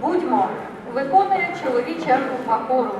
Будьмо виконує чоловіча група хору.